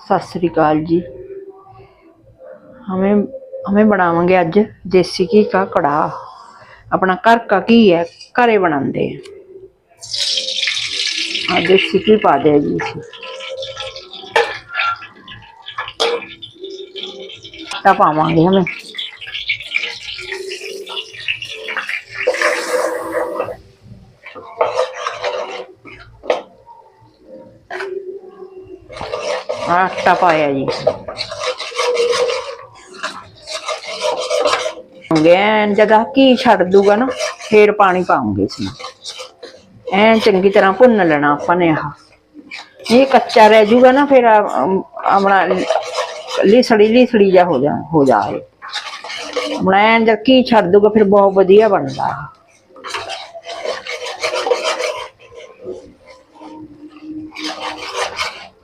सत श्री अकाल जी हमें हमें बनावांगे आज देसी घी का कड़ाह अपना घर का घी है घरे बनाते हैं हाँ देसी घी पा दिया जी इसमें आटा पावांगे आटा पाया जी। जब घी छड़ दूगा ना, फिर पानी पाऊँगे इसमें। एन चंकी तरह भुन लेना अपने ये कच्चा रह जूगा ना, फिर अपना लिसड़ी लिसड़ी जा हो जा, हो जाए। अपना एन जब घी छड़ दूगा, फिर बहुत वधिया बनता है।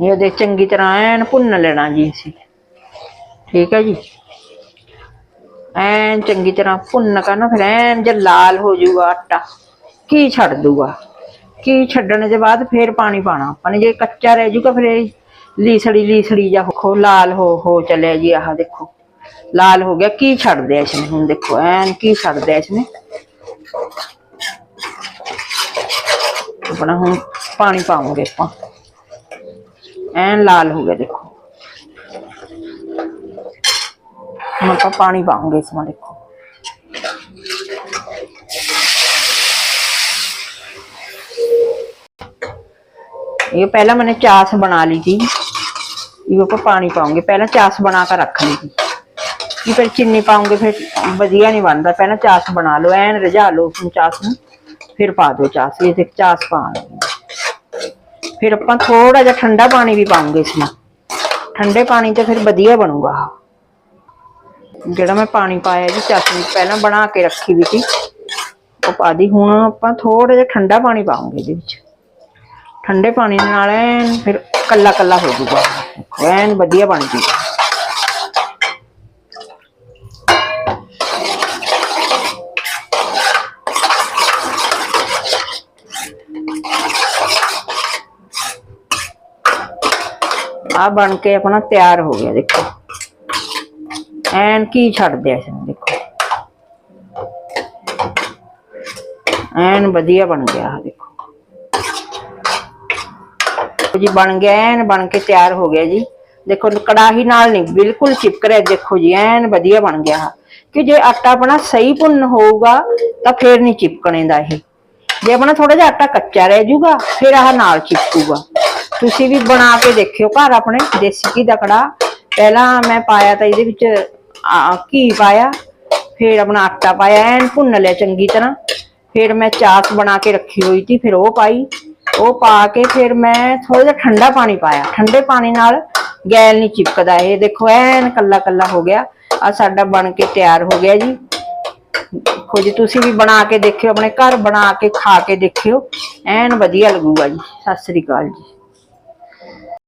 ਉਹਦੇ ਚੰਗੀ ਤਰ੍ਹਾਂ ਐਨ ਭੁੰਨ ਲੈਣਾ ਜੀ ਅਸੀਂ ਠੀਕ ਹੈ ਜੀ ਐਨ ਚੰਗੀ ਤਰ੍ਹਾਂ ਭੁੰਨ ਕੇ ਨਾ ਫਿਰ ਐਨ ਜੇ ਲਾਲ ਹੋ ਜਾਊਗਾ ਆਟਾ ਕੀ ਛੱਡ ਦੂਗਾ ਕੀ ਛੱਡਣ ਦੇ ਬਾਅਦ ਫਿਰ ਪਾਣੀ ਪਾਣਾ ਆਪਾਂ ਨੇ ਜੇ ਕੱਚਾ ਰਹਿ ਜਾਊਗਾ ਫਿਰ ਇਹ ਲੀਸੜੀ ਲੀਸੜੀ ਜਾਂ ਖੋ ਲਾਲ ਹੋ ਹੋ ਚੱਲਿਆ ਜੀ ਆਹ ਦੇਖੋ ਲਾਲ ਹੋ ਗਿਆ ਕੀ ਛੱਡ ਦਿਆ ਇਸਨੇ ਹੁਣ ਦੇਖੋ ਐਨ ਕੀ ਛੱਡ ਦਿਆ ਇਸਨੇ ਆਪਣਾ ਹੁਣ ਪਾਣੀ ਪਾਵਾਂਗੇ ਆਪਾਂ ਐਨ ਲਾਲ ਹੋ ਗਿਆ ਦੇਖੋ ਹੁਣ ਆਪਾਂ ਪਾਣੀ ਪਾਉਂਗੇ इसमें देखो ये पहला मैंने चास बना ली थी ये ऊपर पानी पाऊंगे पहला चास बना कर रख ली थी ये फिर चीनी पाऊंगे फिर बढ़िया नहीं बनता पहला चास बना लो एन रजा लो उसमें चास में फिर पा दो चास ये देख चास पा ਫਿਰ ਆਪਾਂ ਥੋੜਾ ਜਿਹਾ ਠੰਡਾ ਪਾਣੀ ਵੀ ਪਾਉਂਗੇ ਇਸ ਨਾਲ। ਠੰਡੇ ਪਾਣੀ ਤੇ ਫਿਰ ਵਧੀਆ ਬਣੂਗਾ ਜਿਹੜਾ ਮੈਂ ਪਾਣੀ ਪਾਇਆ ਜੀ ਚਟਨੀ ਪਹਿਲਾਂ ਬਣਾ ਕੇ ਰੱਖੀ ਵੀ ਸੀ। ਉਹ ਪਾ ਦੀ। ਹੁਣ ਆਪਾਂ ਥੋੜਾ ਜਿਹਾ ਠੰਡਾ ਪਾਣੀ ਪਾਉਂਗੇ ਇਹਦੇ ਵਿੱਚ। ਠੰਡੇ ਪਾਣੀ ਨਾਲ ਐਨ ਫਿਰ ਕੱਲਾ ਕੱਲਾ ਹੋ ਜਾਊਗਾ ਐਨ ਵਧੀਆ ਬਣ ਜੂਗਾ। ਆ ਬਣ ਕੇ ਆਪਣਾ ਤਿਆਰ ਹੋ ਗਿਆ ਦੇਖੋ ਐਨ ਕੀ ਛੱਡ ਦਿਆ ਇਸਨੇ ਦੇਖੋ ਐਨ ਵਧੀਆ ਬਣ ਗਿਆ ਆਹ ਦੇਖੋ ਜੀ ਬਣ ਗਿਆ ਐਨ ਬਣ ਕੇ ਤਿਆਰ ਹੋ ਗਿਆ ਜੀ ਦੇਖੋ ਕੜਾਹੀ ਨਾਲ ਨਹੀਂ ਬਿਲਕੁਲ ਚਿਪਕ ਰਿਹਾ ਦੇਖੋ ਜੀ ਐਨ ਵਧੀਆ ਬਣ ਗਿਆ ਆਹ। ਕਿ ਜੇ ਆਟਾ ਆਪਣਾ ਸਹੀ ਭੁੰਨ ਹੋਊਗਾ ਤਾਂ ਫੇਰ ਨਹੀਂ ਚਿਪਕਣੇ ਦਾ ਇਹ ਜੇ ਆਪਣਾ ਥੋੜਾ ਜਿਹਾ ਆਟਾ ਕੱਚਾ ਰਹਿ ਜਾਊਗਾ ਫਿਰ ਆਹ ਨਾਲ ਚਿਪਕੂਗਾ ਤੁਸੀਂ ਵੀ ਬਣਾ ਕੇ ਦੇਖਿਓ ਘਰ ਆਪਣੇ ਦੇਸੀ ਘੀ ਦਾ ਕੜਾ ਪਹਿਲਾਂ ਮੈਂ ਪਾਇਆ ਤਾਂ ਇਹਦੇ ਵਿੱਚ ਘੀ ਪਾਇਆ, ਫਿਰ ਆਪਣਾ ਆਟਾ ਪਾਇਆ, ਐਨ ਭੁੰਨ ਲਿਆ ਚੰਗੀ ਤਰ੍ਹਾਂ। ਫਿਰ ਮੈਂ ਚਾਸ ਬਣਾ ਕੇ ਰੱਖੀ ਹੋਈ ਸੀ, ਫਿਰ ਉਹ ਪਾਈ। ਉਹ ਪਾ ਕੇ ਫਿਰ ਮੈਂ ਥੋੜਾ ਜਿਹਾ ਠੰਡਾ ਪਾਣੀ ਪਾਇਆ। ਠੰਡੇ ਪਾਣੀ ਨਾਲ ਗੈਲ ਨਹੀਂ ਚਿਪਕਦਾ ਇਹ। ਦੇਖੋ, ਐਨ ਕੱਲਾ ਕੱਲਾ ਹੋ ਗਿਆ। ਆ ਸਾਡਾ ਬਣ ਕੇ ਤਿਆਰ ਹੋ ਗਿਆ ਜੀ। ਦੇਖੋ ਜੀ, ਤੁਸੀਂ ਵੀ ਬਣਾ ਕੇ ਦੇਖਿਓ, ਆਪਣੇ ਘਰ ਬਣਾ ਕੇ ਖਾ ਕੇ ਦੇਖਿਓ। ਐਨ ਵਧੀਆ ਲੱਗੂਗਾ ਜੀ। ਸਤਿ ਸ੍ਰੀ ਅਕਾਲ ਜੀ।